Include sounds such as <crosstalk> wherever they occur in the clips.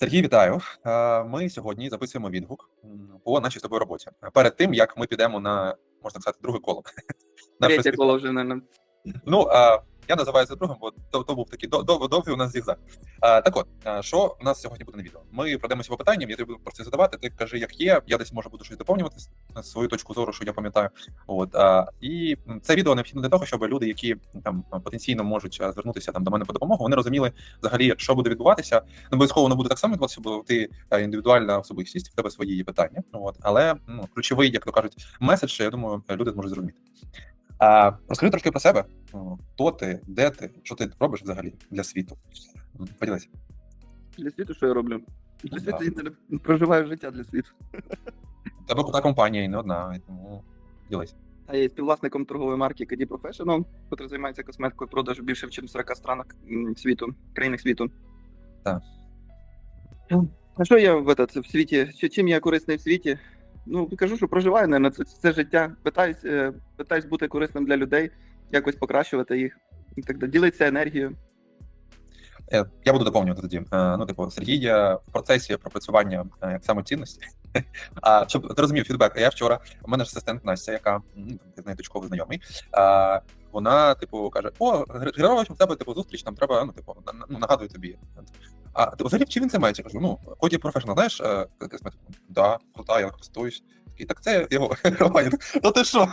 Сергій, вітаю. Е, Ми сьогодні записуємо відгук по нашій з тобою роботі. Перед тим як ми підемо на можна сказати друге коло. <laughs> Третє коло вже, на Ну я називаю це другим, бо то, то був такий до- дов- довгий у нас зігзаг. Так от, що у нас сьогодні буде на відео? Ми пройдемося по питанням, я тобі буду це задавати. Ти кажи, як є. Я десь може буду щось доповнювати свою точку зору, що я пам'ятаю. От а, і це відео необхідно для того, щоб люди, які там потенційно можуть звернутися там до мене по допомогу, вони розуміли взагалі, що буде відбуватися. Не обов'язково воно буде так само відбуватися, бо ти індивідуальна особистість, в тебе свої є питання. От але ну, ключовий, як то кажуть, меседж, я думаю, люди зможуть зрозуміти. А розкажи трошки про себе. Хто ти, де ти, що ти робиш взагалі для світу? Поділися. Для світу, що я роблю? Для Ну, світу да. я не проживаю життя для світу. Тебе крута компанія і не одна, тому ділись. А я є співвласником торгової марки KD Professional, яка займається косметикою продажу більше в 40 странах світу, країнах світу. Так. А що я в, этот, в світі? Чим я корисний в світі? Ну, кажу, що проживаю, наверное, це, це життя. Питаюсь, е, питаюсь бути корисним для людей, якось покращувати їх і так далі. Ділитися енергією. Е, Я буду доповнювати тоді. Е, Ну, типу, Сергій в процесі пропрацювання як самоцінності. <laughs> А щоб ти розумів фідбек, я вчора у мене ж асистент Настя, яка ну, з нею точково знайомий. А, вона, типу, каже: О, Григорович, у тебе типу зустріч, нам треба, ну, типу, ну, нагадую тобі. А типу, взагалі, чи він займається? Я кажу, ну, Коді професіонал, знаєш, е, косметику? Да, крута, я користуюсь. Такий, так це його <laughs> герой. Ну ти що?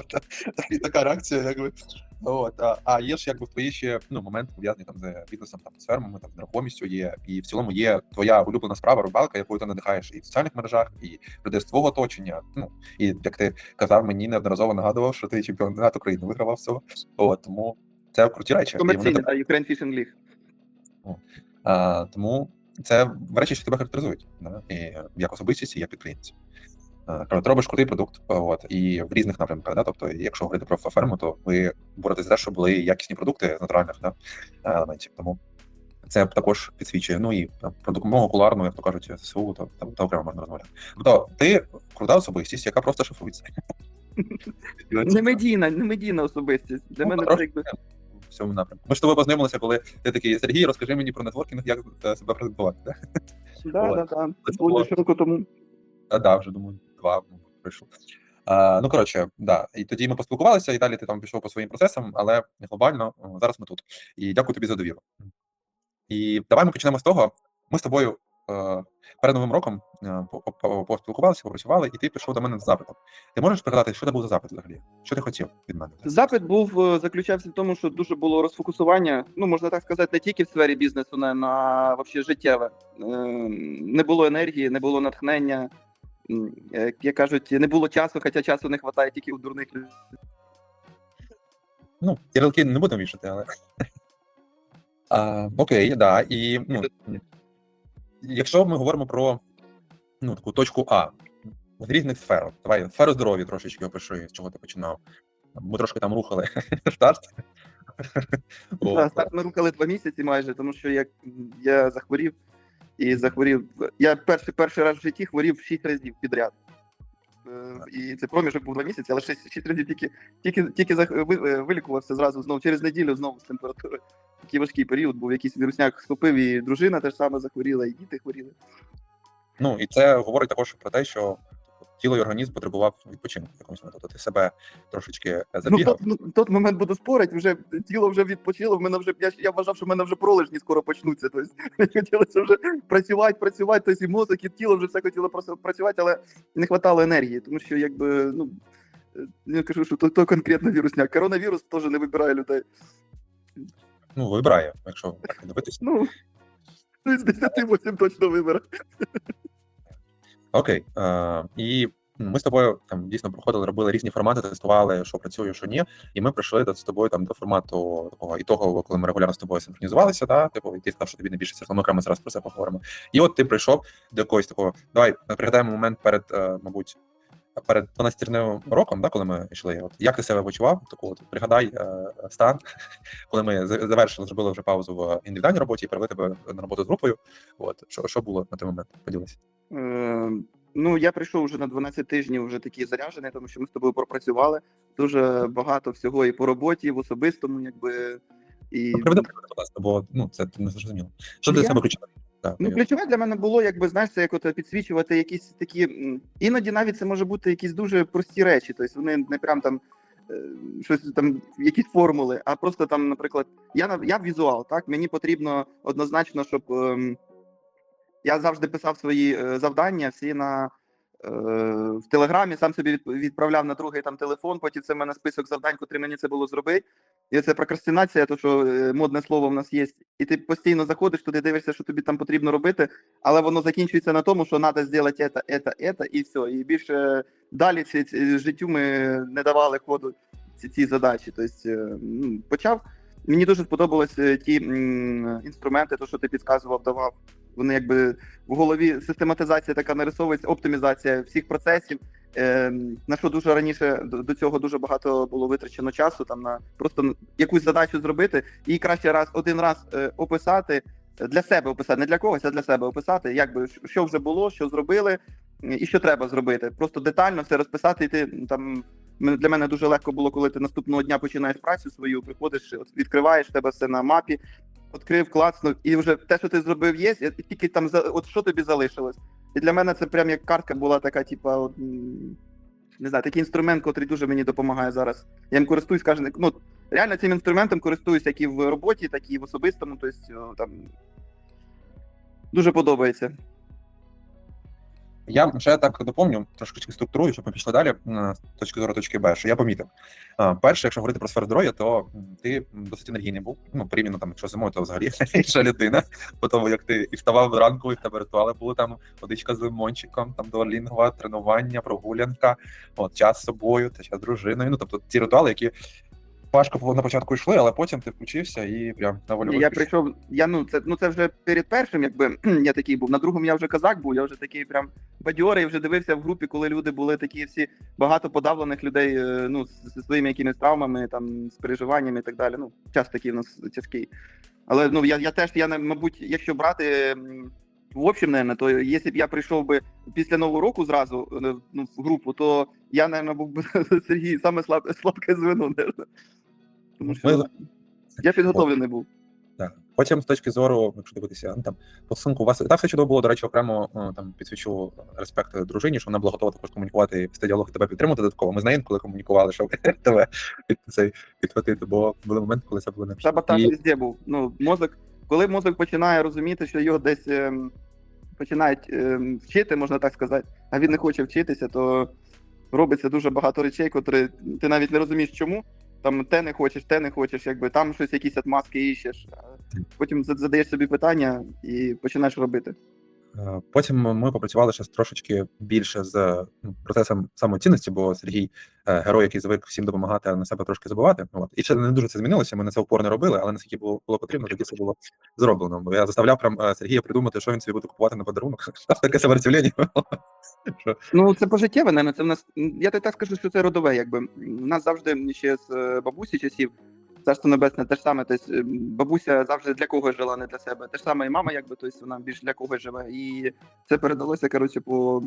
<laughs> І така реакція, якби. От, а, а є ж якби в твої ще ну, момент пов'язаний там з бізнесом, там з фермами, там з нерухомістю є, і в цілому є твоя улюблена справа, рибалка, якою ти надихаєш і в соціальних мережах, і людей з твого оточення. Ну і як ти казав, мені неодноразово нагадував, що ти чемпіонат України вигравав всього. От тому це круті речі. І Комерційний, тебе- Ukraine Fishing League. А, тому це речі, що тебе характеризують, да? і як особистість, і як підприємця. А, Ти робиш крутий продукт, от, і в різних напрямках. Да? Тобто, якщо говорити про ферму, то ви боретесь за те, щоб були якісні продукти з натуральних да? елементів. Тому це також підсвічує. Ну і там, про допомогу куларну, як то кажуть, ССУ, то там та окремо можна розмовляти. Тобто, ти крута особистість, яка просто шифрується. <laughs> Не медійна, не медійна особистість. Для Ну, мене це якби В цьому напрямку. Ми ж з тобою познайомилися, коли ти такий Сергій, розкажи мені про нетворкінг, як е, себе презентувати. Так, так, так. Було було- року тому. Та да, вже думаю, два. А, ну коротше, да. І тоді ми поспілкувалися, і далі ти там пішов по своїм процесам, але глобально зараз ми тут. І дякую тобі за довіру. І давай ми почнемо з того. Ми з тобою перед новим роком е, по- по- поспілкувалися, попрацювали, і ти пішов до мене з запитом. Ти можеш пригадати, що це був за запит взагалі? Що ти хотів від мене? Запит був е, заключався в тому, що дуже було розфокусування. Ну можна так сказати, не тільки в сфері бізнесу, не на вообще життєве. Е, Не було енергії, не було натхнення. Як як кажуть, не було часу, хоча часу не вистачає тільки у дурних людей. Ну, ярлики не будемо вішати, але. <laughs> А, окей, да. І ну, якщо ми говоримо про ну, таку точку А в різних сферах, давай сферу здоров'я трошечки опиши, з чого ти починав. Ми трошки там рухали <laughs> старт. Старт ми рухали два місяці майже, тому що як я захворів і захворів. Я перший перший раз в житті хворів шість разів підряд. Е, І це проміжок був два місяці, але шість, шість разів тільки, тільки, тільки е, вилікувався зразу знову через неділю знову з температурою. Такий важкий період був, якийсь вірусняк схопив, і дружина теж саме захворіла, і діти хворіли. Ну і це говорить також про те, що тіло і організм потребував відпочинку в якомусь моменту. Тобто ти себе трошечки е, Ну, забігав. тот, ну, тот момент буду спорити, вже тіло вже відпочило. В мене вже я, я вважав, що в мене вже пролежні скоро почнуться. Тобто <laughs> хотілося вже працювати, працювати. Тобто і мозок, і тіло вже все хотіло просто працювати, але не вистачало енергії, тому що якби ну е, я кажу, що то, то конкретно вірусняк. Коронавірус теж не вибирає людей. Ну, вибирає, якщо так дивитися. Ну ну, з 10 8 точно вибере. Окей. Е, і ми з тобою там дійсно проходили, робили різні формати, тестували, що працює, що ні. І ми прийшли до з тобою там до формату такого і того, коли ми регулярно з тобою синхронізувалися, да, типу, і ти сказав, що тобі найбільше це ми окремо зараз про це поговоримо. І от ти прийшов до якогось такого. Давай пригадаємо момент перед, е, мабуть. Перед 12 роком, да, коли ми йшли, от як ти себе почував? Таку от пригадай е, стан, <laughs> коли ми завершили, зробили вже паузу в індивідуальній роботі і перевели тебе на роботу з групою. От що, що було на той момент? Поділися. Е, Ну, я прийшов вже на 12 тижнів, вже такий заряджений, тому що ми з тобою пропрацювали дуже багато всього і по роботі, і в особистому, якби і Приведи приклад, будь ласка, бо ну це не зрозуміло. Що для Я- себе ключове Так, Ну, ключове для мене було, якби знаєш, це як от підсвічувати якісь такі. Іноді навіть це може бути якісь дуже прості речі. Тобто вони не прям там е, щось там, якісь формули, а просто там, наприклад, я я візуал, так мені потрібно однозначно, щоб ем, я завжди писав свої е, завдання всі на. е, В телеграмі сам собі відп- відправляв на другий там телефон. Потім це в мене список завдань, котрі мені це було зробити. І це прокрастинація, то що е, модне слово в нас є. І ти постійно заходиш туди, дивишся, що тобі там потрібно робити, але воно закінчується на тому, що треба зробити це, це, це, і все. І більше далі ці, ці, життю ми не давали ходу ці, ці задачі. Тобто, почав. Мені дуже сподобались е, ті м, інструменти, то, що ти підказував, давав. Вони якби в голові систематизація така нарисовується, оптимізація всіх процесів. Е, на що дуже раніше до, цього дуже багато було витрачено часу, там на просто якусь задачу зробити, і краще раз один раз е, описати для себе описати, не для когось, а для себе описати, якби що вже було, що зробили, і що треба зробити. Просто детально все розписати. І ти там для мене дуже легко було, коли ти наступного дня починаєш працю свою, приходиш, відкриваєш тебе все на мапі, відкрив, клацнув, і вже те, що ти зробив, є, тільки там от що тобі залишилось. І для мене це прям як картка була така, типа, от, не знаю, такий інструмент, який дуже мені допомагає зараз. Я їм користуюсь кожен. Ну, реально цим інструментом користуюсь як і в роботі, так і в особистому. Тобто там дуже подобається. Я ще так доповню, трошки структурую, щоб ми пішли далі е, з точки зору точки Б, що я помітив. Е, Перше, якщо говорити про сферу здоров'я, то ти досить енергійний був. Ну, порівняно там, якщо зимою, то взагалі <laughs> інша людина. По тому, як ти і вставав вранку, і в тебе ритуали були там водичка з лимончиком, там дуалінгова, тренування, прогулянка, от час з собою, та час з дружиною. Ну, тобто ті ритуали, які важко на початку йшли, але потім ти включився і прям на волю. Я прийшов, я ну це ну це вже перед першим, якби <clears throat> я такий був. На другому я вже казак був, я вже такий прям бадьорий, вже дивився в групі, коли люди були такі всі багато подавлених людей, е, ну зі своїми якимись травмами, там з переживаннями і так далі. Ну, час такий в нас тяжкий. Але ну я, я теж, я мабуть, якщо брати. В общем, наверное, то якщо б я прийшов би після нового року зразу е, ну, в групу, то я, наверное, був би <laughs> Сергій саме слаб, слабке звено, наверное. Тому що Ми- я підготовлений був. Так. Потім, з точки зору, якщо дивитися, ну там по у вас та все чудово було. До речі, окремо там підсвічу респект дружині, що вона була готова також комунікувати і вести діалог і тебе підтримати додатково. Ми з нею коли комунікували, щоб <laughs> тебе під цей підхватити, бо були моменти, коли це було необхідно. Саботаж І- везде був. Ну, мозок, коли мозок починає розуміти, що його десь ем, починають ем, вчити, можна так сказати, а він не хоче вчитися, то робиться дуже багато речей, котрі ти навіть не розумієш, чому. Там те не хочеш, те не хочеш, якби там щось, якісь отмазки іщеш. Потім за- задаєш собі питання і починаєш робити. Е, Потім ми попрацювали ще трошечки більше з ну, процесом самоцінності, бо Сергій е, герой, який звик всім допомагати, а на себе трошки забувати. От і ще не дуже це змінилося. Ми на це упор не робили, але наскільки було було потрібно, тоді це було зроблено. Бо я заставляв прям е, Сергія придумати, що він собі буде купувати на подарунок. <laughs> Таке сопротивлення. <laughs> Ну, це пожиттєве, наверное, це в нас. Я так скажу, що це родове, якби. У нас завжди ще з бабусі часів, царство небесне, те ж саме. Тобто, е, бабуся завжди для когось жила, не для себе. Те ж саме і мама, якби, тобто вона більш для когось живе. І це передалося, коротше, по,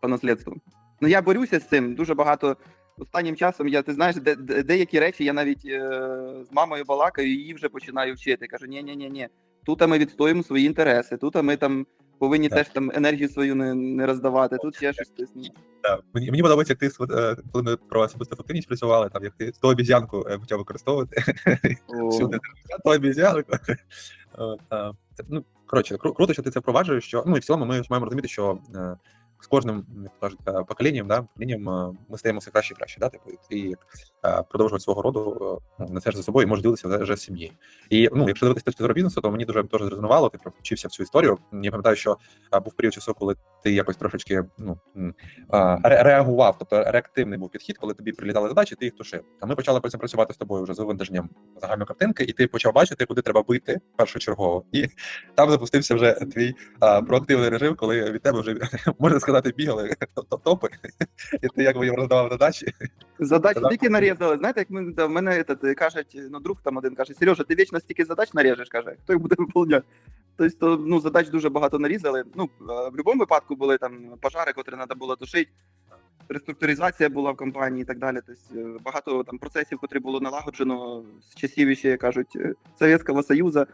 по наслідству. Ну, я борюся з цим дуже багато. Останнім часом я, ти знаєш, де, де- деякі речі я навіть е, з мамою балакаю, її вже починаю вчити. Кажу, ні, ні, ні, ні. Тут ми відстоїмо свої інтереси, тут ми там повинні Так. теж там енергію свою не, не роздавати. Тут є щось. Тобто, ну, Так, мені, мені подобається, як ти е, коли ми про особисту ефективність працювали, там як ти ту обізянку е, почав використовувати. <laughs> Всюди ту обізянку. Це, Ну, коротше, кру- круто, що ти це впроваджуєш. Що ну і в цілому ми ж маємо розуміти, що е, з кожним кажуть, е, поколінням, да, поколінням е, ми стаємо все краще і краще. Да? Типу, і е, продовжувати свого роду на це ж за собою і може ділитися вже, з сім'єю. І ну, якщо дивитися точки зору бізнесу, то мені дуже теж зрезонувало, ти вчився в цю історію. Я пам'ятаю, що був період часу, коли ти якось трошечки ну, реагував, тобто реактивний був підхід, коли тобі прилітали задачі, ти їх тушив. А ми почали потім працювати з тобою вже з вивантаженням загальної картинки, і ти почав бачити, куди треба бити першочергово. І там запустився вже твій а, проактивний режим, коли від тебе вже <laughs> можна сказати, бігали <laughs> топи, і ти якби їм роздавав задачі. Задач Тогда- стільки нарізали. Знаєте, як ми в мене этот, кажуть, ну друг там один каже: Сережа, ти вічно стільки задач наріжеш, каже, хто їх буде виконувати? Тобто, то, ну, задач дуже багато нарізали. Ну, е, в будь-якому випадку були там пожари, котрі треба було тушити, реструктуризація була в компанії і так далі. Тобто, е, багато там процесів, котрі було налагоджено з часів, ще кажуть, е, Совєтського Союзу.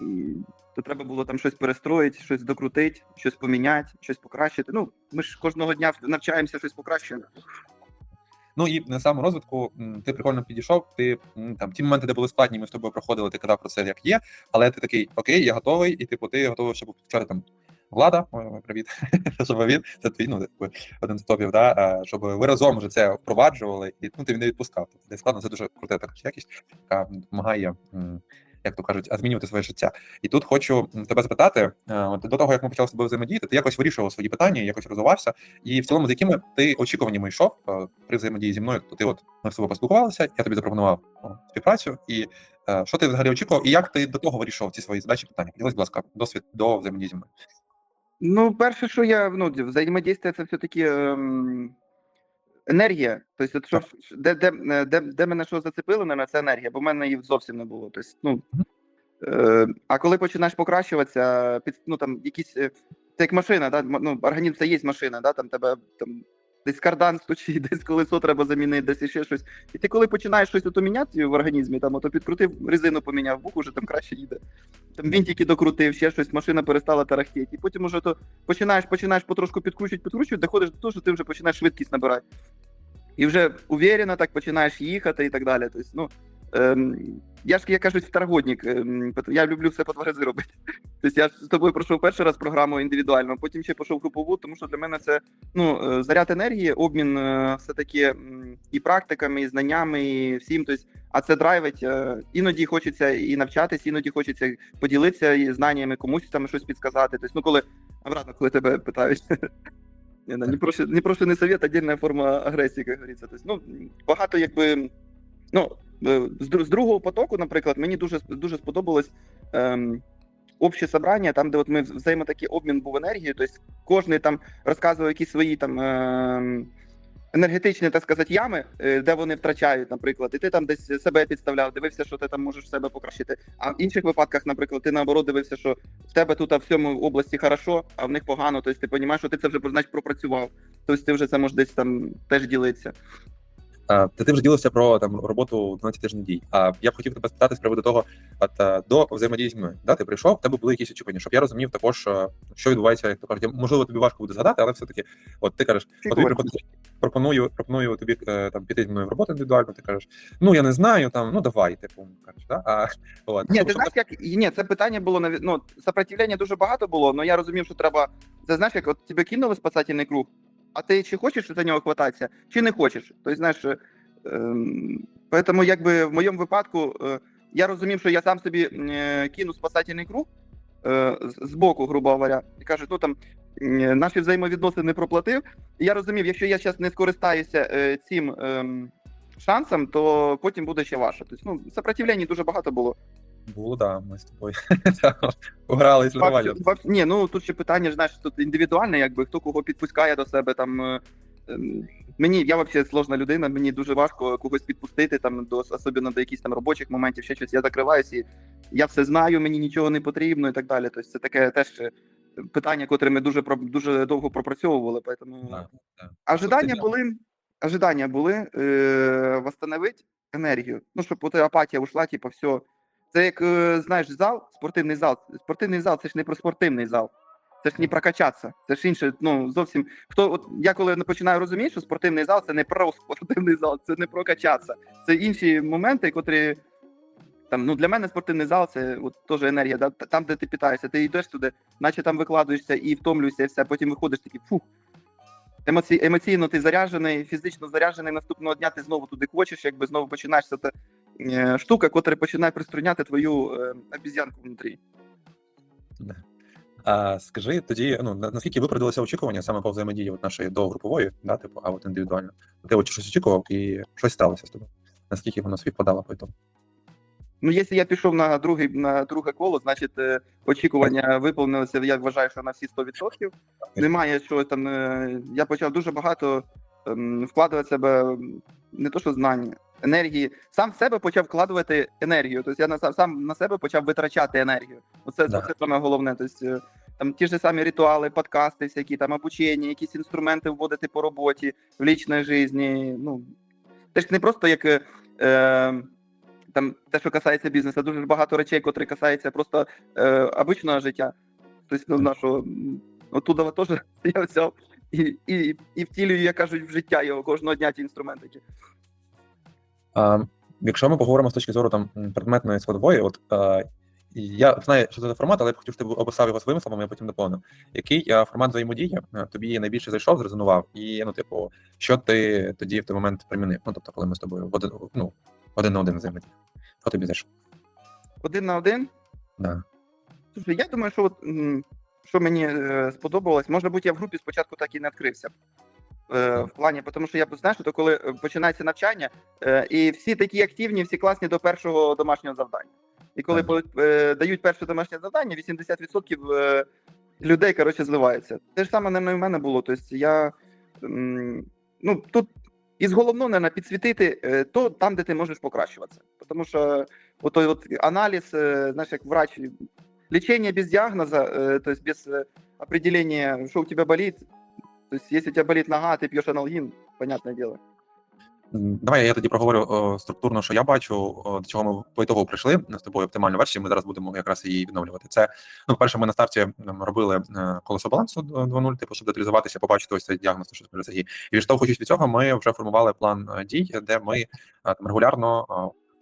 І то треба було там щось перестроїти, щось докрутити, щось поміняти, щось покращити. Ну, ми ж кожного дня навчаємося щось покращувати. Ну і на самому розвитку ти прикольно підійшов. Ти там ті моменти, де були складні, ми з тобою проходили, ти казав про це як є. Але ти такий, окей, я готовий, і типу, ти готовий, щоб вчора там влада, привіт, <laughs> щоб він це твій, ну типу, один з топів, да, щоб ви разом вже це впроваджували, і ну ти не відпускав. Тобто, складно, це дуже крута така якість, яка допомагає. Як то кажуть, а змінювати своє життя, і тут хочу тебе запитати: е, от до того як ми почали з тобою взаємодіяти, ти якось вирішував свої питання, якось розвивався, і в цілому, з якими ти очікуваннями йшов е, при взаємодії зі мною, то ти от ми з тобою поспілкувалися, я тобі запропонував співпрацю, і е, що ти взагалі очікував, і як ти до того вирішував ці свої задачі питання? Поділись, будь ласка, досвід до взаємодії зі мною. Ну, перше, що я ну, взаємодействие це все-таки ем, енергія. Тобто, що, де, де, е, де, де мене що зацепило, на це енергія, бо в мене її зовсім не було. Тобто, ну, е, а коли починаєш покращуватися, під, ну, там, якісь, це як машина, да? ну, організм це є машина, да? там тебе там, десь кардан стучить, <laughs> десь колесо треба замінити, десь ще щось. І ти коли починаєш щось ото міняти в організмі, там, ото підкрутив, резину поміняв, бук уже там краще їде. Там він тільки докрутив, ще щось, машина перестала тарахтіти. І потім уже то починаєш, починаєш потрошку підкручувати, підкручувати, доходиш до того, що ти вже починаєш швидкість набирати. І вже уверенно так починаєш їхати і так далі. Тобто, ну, ем, я ж, як кажуть, второгодник. Ем, я люблю все по два рази робити. <laughs> Тобто я ж з тобою пройшов перший раз програму індивідуально, потім ще пішов групову, тому що для мене це ну, е, заряд енергії, обмін е, все-таки м, і практиками, і знаннями, і всім. Тобто, а це драйвить. е, Іноді хочеться і навчатись, іноді хочеться поділитися і знаннями, комусь там щось підсказати. Тобто, ну, коли обратно, коли тебе питають. <laughs> Не, не, прошу, не прошу не совет, отдельная форма агресії, як говориться. Тобто, ну, багато якби. Ну, з, з другого потоку, наприклад, мені дуже дуже сподобалось ем, обще собрання, там, де от ми взаємотакий обмін був енергією, тобто кожен там розказував якісь свої там. Ем, Енергетичні, так сказати, ями, е, де вони втрачають, наприклад, і ти там десь себе підставляв, дивився, що ти там можеш себе покращити. А в інших випадках, наприклад, ти наоборот дивився, що в тебе тут а в цьому області хорошо, а в них погано. Тобто ти розумієш, що ти це вже значить пропрацював. Тобто ти вже це можеш десь там теж ділитися. Та ти вже ділився про там роботу 12 тижнів дій. А я б хотів тебе спитати з приводу того, от е, до взаємодії зі мною. Да, ти прийшов, в тебе були якісь очікування, щоб я розумів також, е, що відбувається, як то кажуть. Можливо, тобі важко буде згадати, але все-таки, от ти кажеш, от тобі приходить, пропоную, пропоную тобі е, там піти зі мною в роботу індивідуально. Ти кажеш, ну я не знаю, там ну давай, типу кажеш, да? А от Ні, ти знаєш, як ні, це питання було ну, сопротивлення дуже багато було, але я розумів, що треба. Це знаєш, як от тебе кинули спасательний круг, а ти чи хочеш за нього хвататися, чи не хочеш. Тобто, знаєш, е, ем, поэтому, якби в моєму випадку е, я розумів, що я сам собі е, кину спасательний круг е, з- боку, грубо говоря, і кажуть, ну там е, наші взаємовідносини не проплатив. І я розумів, якщо я зараз не скористаюся е, цим. ем, Шансом, то потім буде ще ваше. Тобто, ну, сопротивлення дуже багато було. Було, да, ми з тобою. <laughs> Факт, факт- ні, ну тут ще питання, знаєш, тут індивідуальне, якби хто кого підпускає до себе. Там е, ем, мені я взагалі сложна людина, мені дуже важко когось підпустити там до особливо до якихось там робочих моментів, ще щось. Я закриваюся, і я все знаю, мені нічого не потрібно і так далі. Тобто це таке теж е, питання, котре ми дуже дуже довго пропрацьовували. Поэтому Да, да. ожидання були, ожидання були е, восстановити енергію. Ну, щоб от апатія ушла, типу, все. Це як е, знаєш, зал, спортивний зал. Спортивний зал це ж не про спортивний зал. Це ж не прокачатися. Це ж інше, ну зовсім хто от я коли починаю розуміти, що спортивний зал це не про <laughs> спортивний зал, це не про качатися. Це інші моменти, котрі там ну для мене спортивний зал це от теж енергія. Да? Там, де ти питаєшся, ти йдеш туди, наче там викладуєшся і втомлюєшся, і все. Потім виходиш такий фух. Емоці... Емоційно ти заряджений, фізично заряджений. Наступного дня ти знову туди хочеш, якби знову починаєшся та штука, котра починає приструняти твою е, обіз'янку внутрі. А скажи тоді, ну наскільки виправдалися очікування саме по взаємодії от нашої до групової, да, типу, а от індивідуально. Ти от щось очікував і щось сталося з тобою. Наскільки воно співпадало по тому? Ну, якщо я пішов на другий на друге коло, значить е, очікування виповнилися. Я вважаю, що на всі 100%. Немає що там. е, Я почав дуже багато ем, вкладувати в себе не то, що знання, енергії. Сам в себе почав вкладувати енергію. Тобто я на сам- сам на себе почав витрачати енергію. Оце Да. це саме головне. Тобто, е, там ті ж самі ритуали, подкасти, всякі там обучення, якісь інструменти вводити по роботі в лічній житті. Ну це ж не просто як. Е, там те, що касається бізнесу, дуже багато речей, котрі касаються просто е, обичного життя. Тобто, ну, нашого оттуда теж <laughs> я взяв і, і, і втілюю, як кажуть, в життя його кожного дня ті інструментики. Якщо ми поговоримо з точки зору там предметної складової, от а, я знаю, що це за формат, але я б хотів, щоб ти описав його своїми словами, я потім доповню. Який а, формат взаємодії а, тобі найбільше зайшов, зрезонував, і ну, типу, що ти тоді в той момент примінив? Ну, тобто, коли ми з тобою в один, ну, один на один взаємодіяли. Що тобі зайшло? Один на один. Да. Слушай, я думаю, що от, що мені е, сподобалось, може бути, я в групі спочатку так і не відкрився. Е, в плані, тому що я знаєш, то коли е, починається навчання, е, і всі такі активні, всі класні до першого домашнього завдання. І коли дають перше домашнє завдання, 80% е, людей коротше зливаються. Те ж саме не в мене було. Тобто я ну тут із головного наверное, підсвітити то там, де ти можеш покращуватися. Тому що отой от аналіз, знаєш, як врач, лечение без диагноза, э, то есть без определения, что у тебя болит. То есть, если у тебя болит нога, ты пьешь аналгин, понятное дело. Давай я тоді проговорю о, структурно, що я бачу, о, до чого ми по ітогу прийшли з тобою оптимальну версію. Ми зараз будемо якраз її відновлювати. Це ну, перше, ми на старті робили е, колесо балансу 2.0, типу, щоб деталізуватися, побачити ось цей діагноз, що скаже Сергій. І відштовхуючись від цього, ми вже формували план е, дій, де ми е, там регулярно.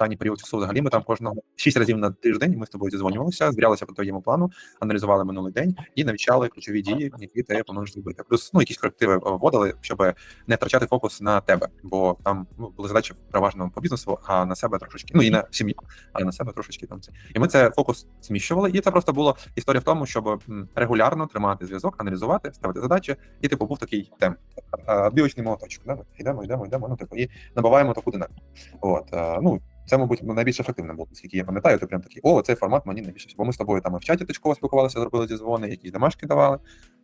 Е, в період часу взагалі ми там кожного шість разів на тиждень ми з тобою зізвонювалися, звірялися по твоєму плану, аналізували минулий день і навчали ключові дії, які ти плануєш зробити. Плюс ну якісь корективи е, вводили, щоб не втрачати фокус на тебе, бо там ну, були задачі переважно по бізнесу, а на себе трошечки, ну і на сім'ю, а на себе трошечки там це. І ми це фокус зміщували. І це просто була історія в тому, щоб регулярно тримати зв'язок, аналізувати, ставити задачі, і типу був такий темп. Білочний молоточок. Да? Йдемо, йдемо, йдемо. Ну типу, і набиваємо таку динаміку. От е, ну. Це, мабуть, найбільш ефективним було, скільки я пам'ятаю, ти прям такий, о, цей формат мені найбільше. Бо ми з тобою там і в чаті точково спілкувалися, зробили зі дзвони, якісь домашки давали.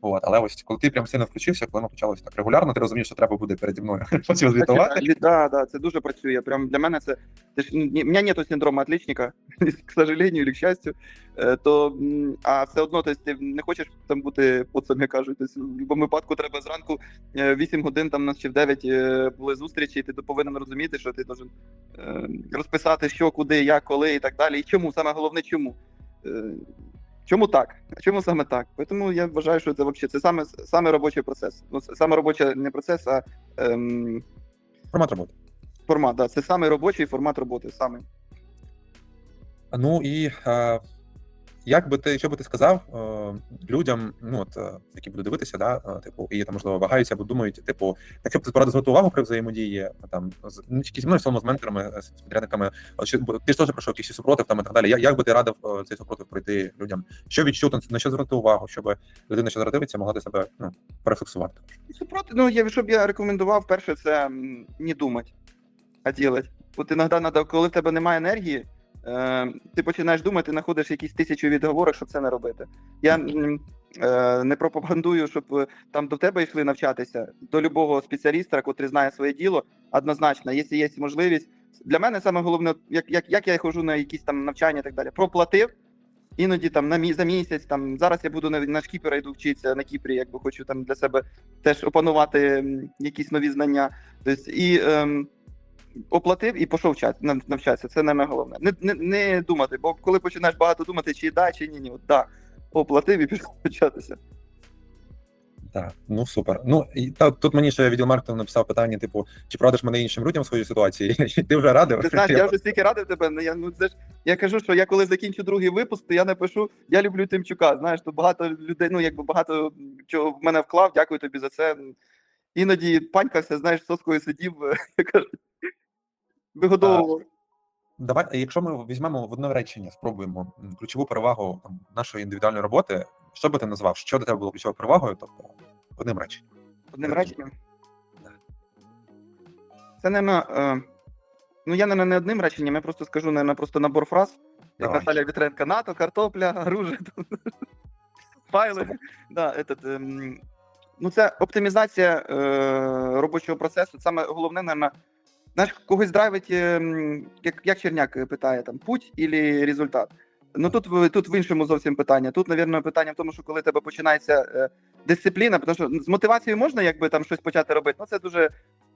От, але ось коли ти прям сильно включився, коли ми почалося так регулярно, ти розумієш, що треба буде переді мною <laughs> звітувати. Да, да, це дуже працює. Прям для мене це. Ти ж, у мене нету синдрому отличника, <laughs> к сожалению, или к счастью. Е, То, а все одно, тобто, ти не хочеш там бути, от самі кажуть, тобто, в будь-якому випадку треба зранку е, 8 годин, там нас ще в 9 е, були зустрічі, і ти повинен розуміти, що ти должен е, розписати, що, куди, як, коли і так далі. І чому, саме головне, чому. Чому так? Чому саме так? Тому я вважаю, що це взагалі це саме, саме робочий процес. Ну, саме робочий не процес, а ем, Формат роботи. формат. Да. Це саме робочий формат роботи. Саме. Ну і е, як би ти, що би ти сказав е, людям, ну от е, які будуть дивитися, да, е, типу, і там можливо вагаються або думають, типу, якщо б ти порадив звернути увагу при взаємодії, там з зі мною, в цілому з менторами, е, з підрядниками, бо ти ж теж пройшов якийсь супротив там і так далі. Як, як би ти радив е, цей супротив пройти людям? Що відчути, на що звернути увагу, щоб людина, що зараз дивиться, могла для себе ну, порефлексувати? Супроти, ну, я, що б я рекомендував, перше, це не думати, а ділати. От іноді треба, коли в тебе немає енергії, е, ти починаєш думати, знаходиш якісь тисячу відговорок, щоб це не робити. Я е, не пропагандую, щоб е, там до тебе йшли навчатися, до любого спеціаліста, який знає своє діло, однозначно, якщо є можливість. Для мене саме головне, як, як, як я ходжу на якісь там навчання і так далі, проплатив. Іноді там на мі за місяць, там зараз я буду на, на шкіпера йду вчитися на Кіпрі, якби хочу там для себе теж опанувати якісь нові знання. Тобто, і ем, оплатив і пішов навчатися. Це найме головне. Не, не, не думати, бо коли починаєш багато думати, чи да, чи ні, ні, от да, оплатив і <laughs> пішов навчатися. Так, ну супер. Ну і та тут мені ще відділ маркетингу написав питання: типу, чи продаш мене іншим людям в своїй ситуації? <laughs> Ти вже радив? Ти знаєш, я вже стільки <laughs> радив тебе. ну, Я ну це ж я кажу, що я коли закінчу другий випуск, то я напишу, я люблю Тимчука. Знаєш, то багато людей, ну якби багато чого в мене вклав. Дякую тобі за це. Іноді панькався, знаєш, соскою сидів, я кажу, вигодовував. Давай, якщо ми візьмемо в одне речення, спробуємо ключову перевагу там, нашої індивідуальної роботи, що би ти назвав? Що для тебе було ключовою перевагою? Тобто одним реченням. Одним реченням. Це не е, ну я не, не одним реченням, я просто скажу не просто набор фраз. Як Давай. Наталя Вітренка, НАТО, картопля, оружие, файли. Да, этот, ем, ну це оптимізація е, робочого процесу. Саме головне, наверное, знаєш, когось драйвить, ем, як, як Черняк питає, там, путь или результат. Ну тут, тут в іншому зовсім питання. Тут, напевно, питання в тому, що коли тебе починається е, дисципліна, тому що з мотивацією можна якби там щось почати робити, ну це дуже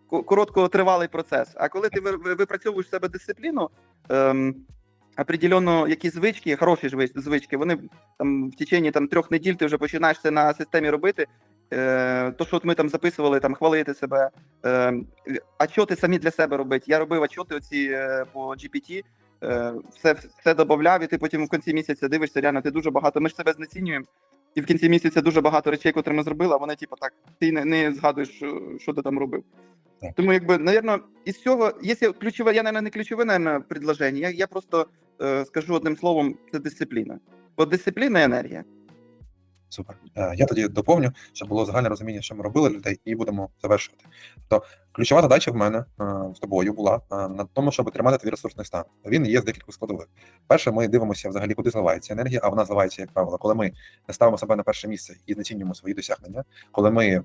короткотривалий процес. А коли ти ви- ви- випрацьовуєш в себе дисципліну, ем, определенно якісь звички, хороші звич- звички, вони там в течение там, трьох неділь ти вже починаєш це на системі робити. Е, то, що от ми там записували, там хвалити себе, е, ачоти самі для себе робити. Я робив ачоти оці е, по GPT, е, все, все додавав, і ти потім в кінці місяця дивишся, реально, ти дуже багато. Ми ж себе знецінюємо. І в кінці місяця дуже багато речей, котрі ми зробили, а вони, типу, так, ти не, не згадуєш, що, що ти там робив. Так. Тому, якби, навірно, із цього, якщо ключове, я, наверное, не ключове, наверное, предложення, я, я просто е, скажу одним словом, це дисципліна. Бо дисципліна і енергія. Супер. Е, Я тоді доповню, щоб було загальне розуміння, що ми робили людей, і будемо завершувати. Тобто, ключова задача в мене е, з тобою була е, на тому, щоб тримати твій ресурсний стан. Він є з декількох складових. Перше, ми дивимося взагалі, куди зливається енергія, а вона зливається, як правило, коли ми ставимо себе на перше місце і знецінюємо свої досягнення, коли ми.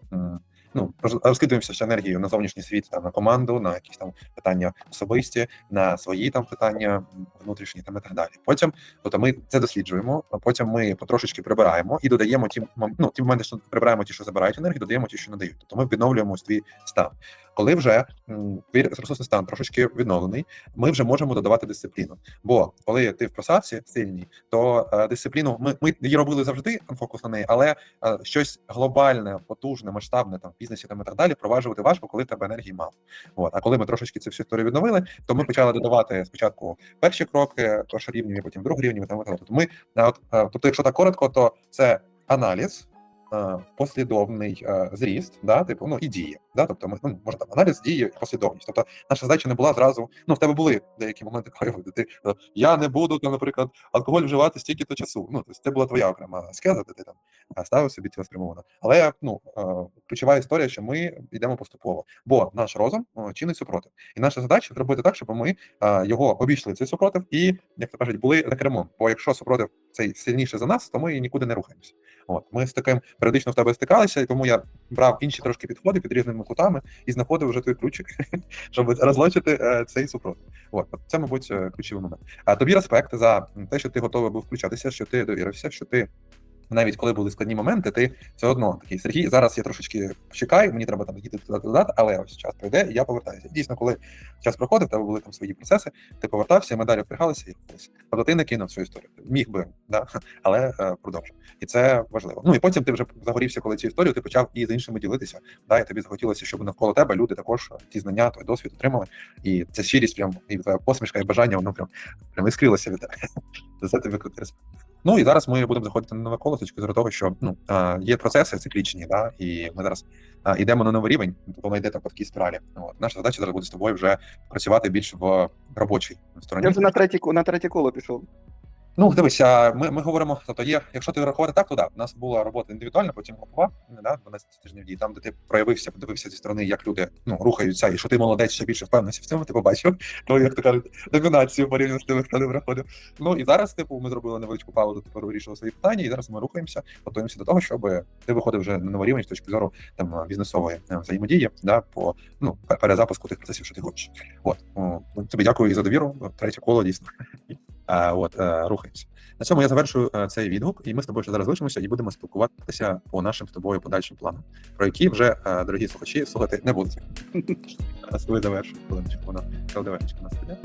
Ну, роз- розкидуємося ще енергією на зовнішній світ, там на команду, на якісь там питання особисті, на свої там питання внутрішні там і так далі. Потім Тобто ми це досліджуємо, потім ми потрошечки прибираємо і додаємо ті ну, ті моменти, що прибираємо ті, що забирають енергію, додаємо ті, що надають. Тобто ми відновлюємо свій стан. Коли вже твій ресурсний стан трошечки відновлений, ми вже можемо додавати дисципліну. Бо коли ти в просадці сильній, то е, дисципліну ми, ми її робили завжди фокус на неї, але е, щось глобальне, потужне, масштабне там в бізнесі там і так далі впроваджувати важко, коли тебе енергії мало. От а коли ми трошечки цю всю історію відновили, то ми почали додавати спочатку перші кроки, першорівневі, потім другорівневі, там і. Тобто ми а, от, е, тобто, якщо так коротко, то це аналіз. е, Послідовний е, зріст, да, типу, ну і дії. Да, тобто ми ну, може там аналіз дії, послідовність. Тобто наша задача не була зразу. Ну, в тебе були деякі моменти де ти е, я не буду там, наприклад, алкоголь вживати стільки то часу. Ну, тобто це була твоя окрема аскеза, де ти там е, ставив собі цілеспрямовано. Але ну е, ключова історія, що ми йдемо поступово, бо наш розум чинить супротив, і наша задача зробити так, щоб ми його обійшли цей супротив, і як то кажуть, були за кермом. Бо якщо супротив цей сильніше за нас, то ми нікуди не рухаємося. От ми з таким періодично в тебе стикалися, і тому я брав інші трошки підходи під різними кутами і знаходив вже той ключик, <laughs> щоб розлочити е, цей супротив. От от це, мабуть, е, ключовий момент. А тобі респект за те, що ти готовий був включатися, що ти довірився, що ти. Навіть коли були складні моменти, ти все одно такий Сергій. Зараз я трошечки чекаю, мені треба там їти туди але ось час пройде, і я повертаюся. Дійсно, коли час проходив, тебе були там свої процеси, ти повертався, ми далі впрягалися і рухалися. Тобто ти не кинув цю історію. Міг би, да? <laughs> але е, продовжив. І це важливо. Ну і потім ти вже загорівся, коли цю історію ти почав і з іншими ділитися. Да, і тобі захотілося, щоб навколо тебе люди також е, ті знання, той досвід отримали. І ця щирість, прям і твоя посмішка, і бажання, воно прям прям іскрилося від тебе. <laughs> За тобі крутий респект. Ну і зараз ми будемо заходити на нове коло з точки зору того, що ну е, є процеси циклічні, да, і ми зараз е, йдемо на новий рівень, тобто воно йде там по такій спіралі. От наша задача зараз буде з тобою вже працювати більш в робочій стороні. Я вже на третє, на третє коло пішов. Ну, дивися, ми, ми говоримо, тобто є, якщо ти рахувати так, то да, у нас була робота індивідуальна, потім групова, да, 12 тижнів дій, там, де ти проявився, подивився зі сторони, як люди ну, рухаються, і що ти молодець, ще більше впевнений в цьому, ти побачив, то, як то кажуть, домінацію порівняно з тими, хто не приходив. Ну і зараз, типу, ми зробили невеличку паузу, тепер вирішили свої питання, і зараз ми рухаємося, готуємося до того, щоб ти виходив вже на новий рівень з точки зору там бізнесової е, взаємодії, да, по ну, перезапуску тих процесів, що ти хочеш. От, тобі дякую і за довіру. Третє коло дійсно. А, от, е, рухаємося. На цьому я завершую е, цей відгук, і ми з тобою ще зараз лишимося і будемо спілкуватися по нашим з тобою подальшим планам, про які вже е, дорогі слухачі слухати не будуть. Коли завершу, коли вона у нас іде.